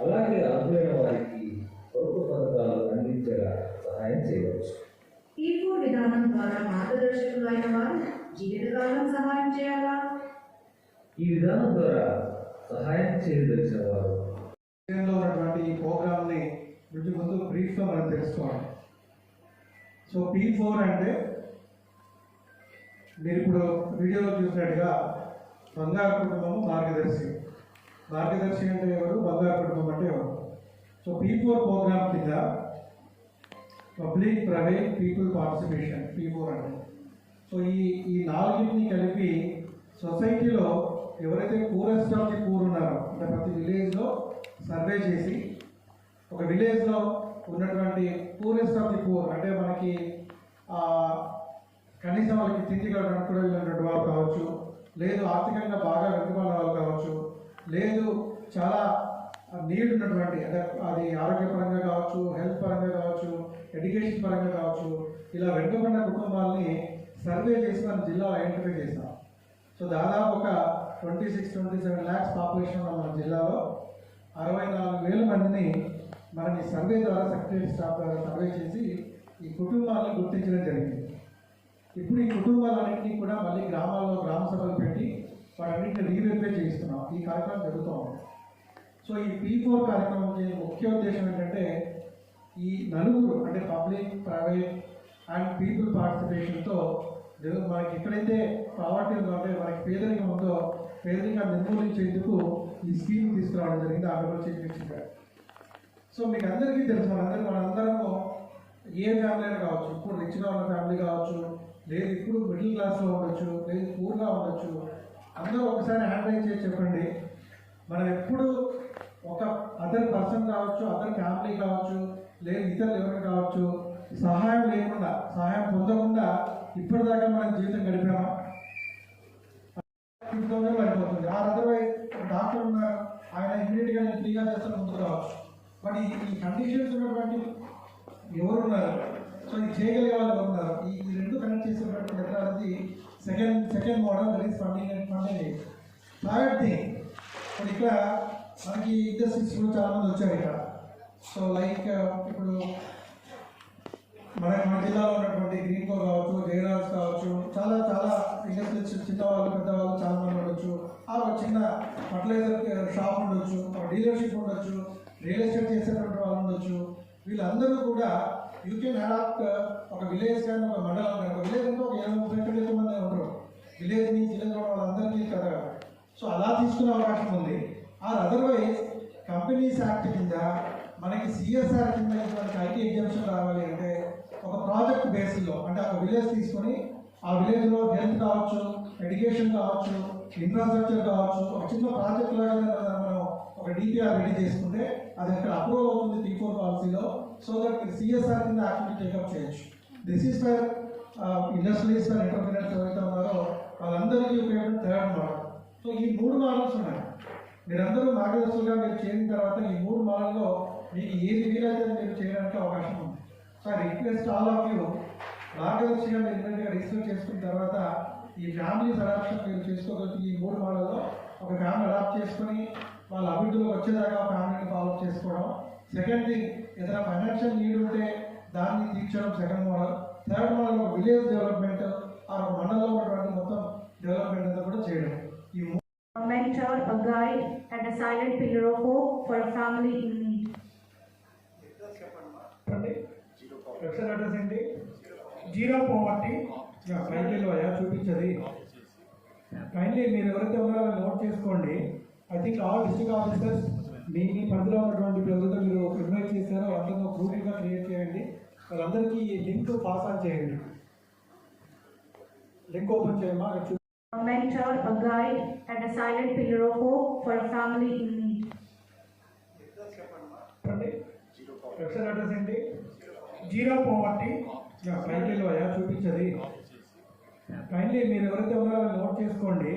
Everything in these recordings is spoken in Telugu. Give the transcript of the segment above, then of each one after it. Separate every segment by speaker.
Speaker 1: అలాగే అర్హులైన వారికి ప్రభుత్వ పథకాలు అందించేలా సహాయం చేయవచ్చు.
Speaker 2: ఈ ఫోర్ విధానం ద్వారా మార్గదర్శకులు అయిన వారు జీవితకాలం సహాయం చేయాలా?
Speaker 1: ఈ విధానం ద్వారా సహాయం చేయదలిచిన వారు.
Speaker 3: ఉన్నటువంటి ఈ ప్రోగ్రామ్ని కొంచెం ముందు బ్రీఫ్గా మనం తెలుసుకోవాలి. సో పీ ఫోర్ అంటే మీరు ఇప్పుడు వీడియోలో చూసినట్టుగా బంగారు కుటుంబము మార్గదర్శి. మార్గదర్శి అంటే ఎవరు? బంగారు కుటుంబం అంటే ఎవరు? సో పీ ఫోర్ ప్రోగ్రామ్ కింద public private people participation P four అంటే. సో ఈ ఈ నాలుగింటిని కలిపి సొసైటీలో ఎవరైతే పూరెస్ట్ ఆఫ్ ది పూర్ ఉన్నారో అంటే ప్రతి విలేజ్లో సర్వే చేసి ఒక విలేజ్లో ఉన్నటువంటి పూరెస్ట్ ఆఫ్ ది పూర్ అంటే మనకి కనీసం వాళ్ళకి తిండి కూడా వెళ్ళినటువంటి వాళ్ళు కావచ్చు లేదు ఆర్థికంగా బాగా వెనుకబడిన వాళ్ళు కావచ్చు లేదు చాలా నీడ్ ఉన్నటువంటి అది ఆరోగ్యపరంగా కావచ్చు హెల్త్ పరంగా కావచ్చు ఎడ్యుకేషన్ పరంగా కావచ్చు ఇలా వెనుకబడిన కుటుంబాలని సర్వే చేసి మన జిల్లాలో ఐడెంటిఫై చేస్తాం సో దాదాపు ఒక twenty six twenty seven lakhs population ఉన్న మన జిల్లాలో అరవై నాలుగు వేల మందిని మనం ఈ సర్వే ద్వారా సెక్రటరీ స్టాఫ్ ద్వారా సర్వే చేసి ఈ కుటుంబాలను గుర్తించడం జరిగింది. ఇప్పుడు ఈ కుటుంబాలన్నింటినీ కూడా మళ్ళీ గ్రామాల్లో గ్రామ సభలు పెట్టి వాటన్నింటిని రీవెరిఫై చేయిస్తున్నాం. ఈ కార్యక్రమం జరుగుతూ ఉంది. సో ఈ పీ ఫోర్ కార్యక్రమం యొక్క ముఖ్య ఉద్దేశం ఏంటంటే ఈ నలుగురు అంటే పబ్లిక్ ప్రైవేట్ అండ్ పీపుల్ పార్టిసిపేషన్తో దేవు- మనకి ఎక్కడైతే ప్రావర్టీ ఉందో అంటే మనకి పేదరికం ఉందో పేదరికాన్ని నిర్మూలించేందుకు ఈ స్కీమ్ తీసుకురావడం జరిగింది. ఆంధ్రప్రదేశ్ చీఫ్ మినిస్టర్ గారు సో మీకు అందరికీ తెలుసు మనందరం మనందరము ఏ ఫ్యామిలీ అయినా కావచ్చు ఇప్పుడు రిచ్గా ఉన్న ఫ్యామిలీ కావచ్చు లేదు ఇప్పుడు మిడిల్ క్లాస్లో ఉండొచ్చు లేదు పూర్గా ఉండొచ్చు అందరూ ఒకసారి హ్యాండ్ రైజ్ చేసి చెప్పండి. మనం ఎప్పుడు ఒక అదర్ పర్సన్ కావచ్చు అదర్ ఫ్యామిలీ కావచ్చు లేదు ఇతరులు ఎవరైనా కావచ్చు సహాయం లేకుండా సహాయం పొందకుండా ఇప్పటిదాకా మనం జీవితం గడిపామా? ఇంట్లోనే పడిపోతుంది ఆ అదర్వైజ్ డాక్టర్ ఉన్నారు ఆయన ఇమీడియట్గా నేను ఫ్రీగా చేస్తాను ముందు కావచ్చు. బట్ ఈ కండిషన్స్ ఉన్నటువంటి ఎవరున్నారు? సో ఇది చేయగలిగే వాళ్ళు ఎవరున్నారు? ఈ రెండు కనెక్ట్ చేసేటువంటి అది second second model that is funding and funding third thing ఇప్పుడు ఇక్కడ మనకి ఇండస్ట్రీస్లో చాలామంది చాలా మంది వచ్చారు ఇక్కడ. సో లైక్ uh, ఇప్పుడు మన మన జిల్లాలో ఉన్నటువంటి గ్రీన్ కో కావచ్చు జయరాజ్ కావచ్చు చాలా చాలా ఇండస్ట్రీస్ చిన్నవాళ్ళు పెద్దవాళ్ళు చాలామంది ఉండొచ్చు. ఆ చిన్న ఫర్టిలైజర్ షాప్ uh, ఉండొచ్చు డీలర్షిప్ ఉండొచ్చు రియల్ ఎస్టేట్ చేసేటువంటి వాళ్ళు ఉండొచ్చు. వీళ్ళందరూ కూడా యూ కెన్ అడాప్ట్ ఒక విలేజ్ కానీ ఒక మండలం కానీ ఒక విలేజ్ అంటే ఒక ఇరవై ముప్పై ఎక్కువ మంది ఉంటారు. విలేజ్ నుంచి విలేజ్ వాళ్ళందరికీ కదా సో అలా తీసుకునే అవకాశం ఉంది. ఆర్ అదర్వైజ్ కంపెనీస్ యాక్ట్ కింద మనకి సిఎస్ఆర్ కింద మనకి ఐటీ ఎగ్జామ్షన్ రావాలి అంటే ఒక ప్రాజెక్ట్ బేస్లో అంటే ఒక విలేజ్ తీసుకొని ఆ విలేజ్లో హెల్త్ కావచ్చు ఎడ్యుకేషన్ కావచ్చు ఇన్ఫ్రాస్ట్రక్చర్ కావచ్చు ఒక చిన్న ప్రాజెక్ట్ లాగా మనం ఒక డిపిఆర్ రెడీ చేసుకుంటే అది అక్కడ అప్రూవల్ అవుతుంది టీ ఫోర్ పాలసీలో సో దట్ మీరు సిఎస్ఆర్ కింద యాక్టివిటీ టేకప్ చేయొచ్చు. This is for industries for entrepreneurs ఎవరైతే ఉన్నారో వాళ్ళందరికీ ఉపయోగం థర్డ్ మోడల్ సో ఈ మూడు మోడల్స్ ఉన్నాయి. మీరందరూ మార్గదర్శకులుగా మీరు చేరిన తర్వాత ఈ మూడు మోడల్లో మీకు ఏది వీలైతే మీరు చేయడానికి అవకాశం ఉంది. So I request all of you మార్గదర్శిగా మీరు ఇమ్మీడియట్గా రిజిస్టర్ చేసుకున్న తర్వాత ఈ ఫ్యామిలీస్ అడాప్షన్ మీరు చేసుకోగలిగి ఈ మూడు మోడల్లో ఒక ఫ్యామిలీ అడాప్ట్ చేసుకొని వాళ్ళ అభివృద్ధిలోకి వచ్చేదాకా ఫ్యామిలీని ఫాలో చేసుకోవడం. సెకండ్ థింగ్ ఏదైనా ఫైనాన్షియల్ నీడ్ ఉంటే దాన్ని తీర్చడం సెకండ్ మోడల్ థర్డ్ మోడల్ ఒక విలేజ్ డెవలప్మెంట్ ఆ మండలంలో ఉన్నటువంటి మొత్తం డెవలప్మెంట్ అంతా కూడా చేయడం. ఈ
Speaker 2: mentor, a guide, and a silent pillar of hope for a family in need.
Speaker 3: చెప్పండి వెబ్సైట్ అడ్రస్ ఏంటి జీరో పోవర్టీ కైండ్లీలో అయ్యా చూపించది. కైండ్లీ మీరు ఎవరైతే ఉన్నారో నోట్ చేసుకోండి. I think all district officers మీ మీ పరిధిలో ఉన్నటువంటి ఎవరైతే మీరు ఇన్వైట్ చేశారో అందరినీ ఒక గ్రూప్గా క్రియేట్ చేయండి. వాళ్ళందరికీ ఈ లింక్ పాస్ ఆన్ చేయండి. లింక్ ఓపెన్ చేయమా?
Speaker 2: A mentor, a guide, and a silent pillar of hope for a family in need.
Speaker 3: చెప్పండి. వెబ్సైట్ అడ్రస్ ఏంటి? జీరో పోవర్టీ కైండ్లీలో అయ్యా చూపించది. కైండ్లీ మీరు ఎవరైతే ఉన్నారో నోట్ చేసుకోండి.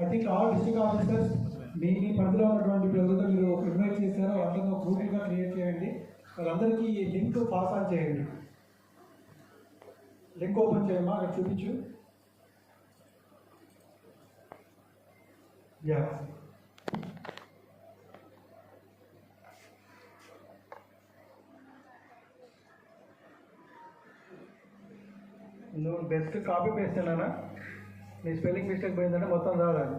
Speaker 3: I think all district officers మీ మీ పరిధిలో ఉన్నటువంటి ఇప్పుడు ఎవరైతే మీరు ఇన్వైట్ చేశారో అందరినీ ఒక గ్రూప్గా క్రియేట్ చేయండి. వాళ్ళందరికీ ఈ లింక్ పాస్ ఆన్ చేయండి. లింక్ ఓపెన్ చేయమా అక్కడ చూపించు. యా నువ్వు బెస్ట్ కాపీ పేస్ట్ అయినా నీ స్పెల్లింగ్ మిస్టేక్ పోయిందంటే మొత్తం రావాలి.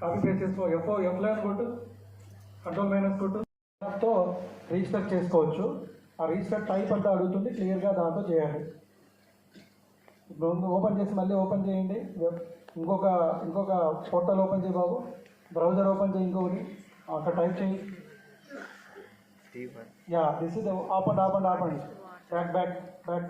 Speaker 3: కాపీ పేస్ట్ చేసుకో. ఎఫ్ ఎఫ్ లైన్ కొట్టు. కంట్రోల్ మైనస్ కొట్టు. తో రీస్టార్ట్ చేసుకోవచ్చు. ఆ రీస్టార్ట్ టైప్ అంతా అడుగుతుంది. క్లియర్గా దాంతో చేయాలి. ఇప్పుడు ఓపెన్ చేసి మళ్ళీ ఓపెన్ చేయండి. ఇంకొక ఇంకొక పోర్టల్ ఓపెన్ చేయి బాబు. బ్రౌజర్ ఓపెన్ చేయి ఇంకొకటి. అక్కడ టైప్ చేయి. యా దిస్ ఇస్ ఆపండి ఆపండి ఆపండి బ్యాక్ బ్యాక్ బ్యాక్